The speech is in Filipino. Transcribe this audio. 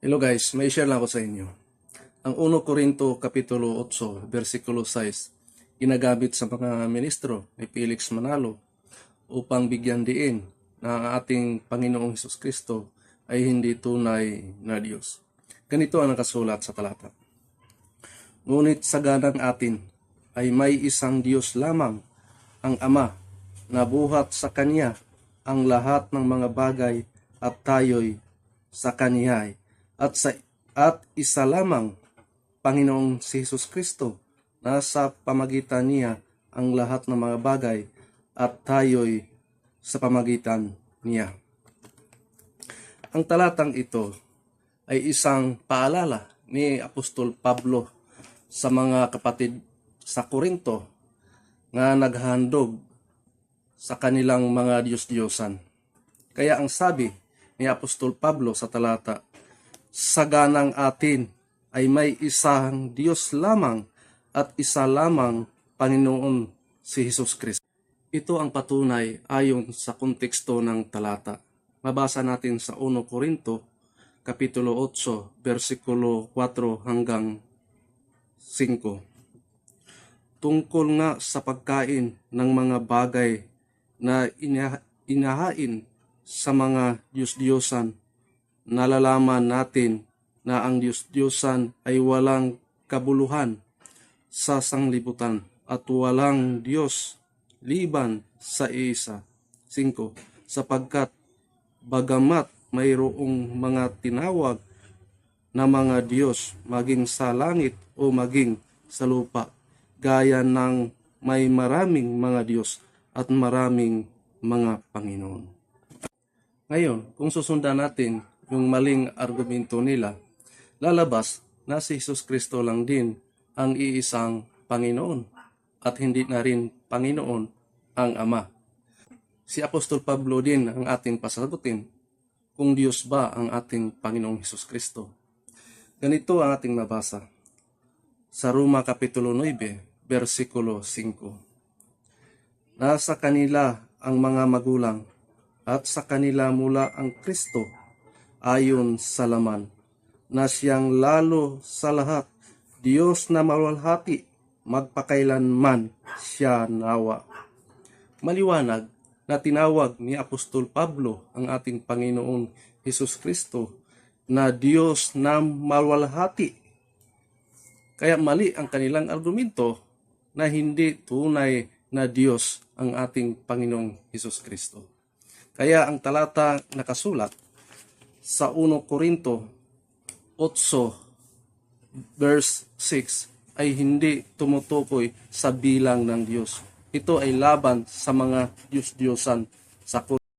Hello guys, may share lang ako sa inyo. Ang 1 Corinto Kapitulo 8, versikulo 6, ginagamit sa mga ministro ni Felix Manalo upang bigyan diin na ang ating Panginoong Hesus Kristo ay hindi tunay na Diyos. Ganito ang nakasulat sa talata. Ngunit sa ganang atin ay may isang Diyos lamang, ang Ama, na buhat sa Kanya ang lahat ng mga bagay at tayo'y sa Kanya at sa at isa lamang Panginoong si Jesus Kristo na sa pamagitan niya ang lahat ng mga bagay at tayo'y sa pamagitan niya. Ang talatang ito ay isang paalala ni Apostol Pablo sa mga kapatid sa Korinto nga naghandog sa kanilang mga Diyos-Diyosan. Kaya ang sabi ni Apostol Pablo sa talata, sa ganang atin ay may isang Diyos lamang at isa lamang Panginoon si Jesus Kristo. Ito ang patunay ayon sa konteksto ng talata. Mabasa natin sa 1 Korinto, Kapitulo 8, versikulo 4 hanggang 5. Tungkol nga sa pagkain ng mga bagay na ina- inahain sa mga Diyos-Diyosan, nalalaman natin na ang Diyos-Diyosan ay walang kabuluhan sa sanglibutan at walang Diyos liban sa isa. 5. Sapagkat bagamat mayroong mga tinawag na mga Diyos maging sa langit o maging sa lupa, gaya ng may maraming mga Diyos at maraming mga Panginoon. Ngayon, kung susundan natin yung maling argumento nila, lalabas na si Jesus Kristo lang din ang iisang Panginoon at hindi na rin Panginoon ang Ama. Si Apostol Pablo din ang ating pasagutin kung Diyos ba ang ating Panginoong Hesus Kristo. Ganito ang ating mabasa sa Roma Kapitulo 9, versikulo 5. Nasa kanila ang mga magulang at sa kanila mula ang Kristo ayon sa laman na siyang lalo sa lahat Diyos na mawalhati magpakailanman siya nawa. Maliwanag na tinawag ni Apostol Pablo ang ating Panginoong Hesus Kristo na Diyos na mawalhati. Kaya mali ang kanilang argumento na hindi tunay na Diyos ang ating Panginoong Hesus Kristo. Kaya ang talata nakasulat sa 1 Korinto 8 verse 6 ay hindi tumutukoy sa bilang ng Diyos. Ito ay laban sa mga Diyos-Diyosan sa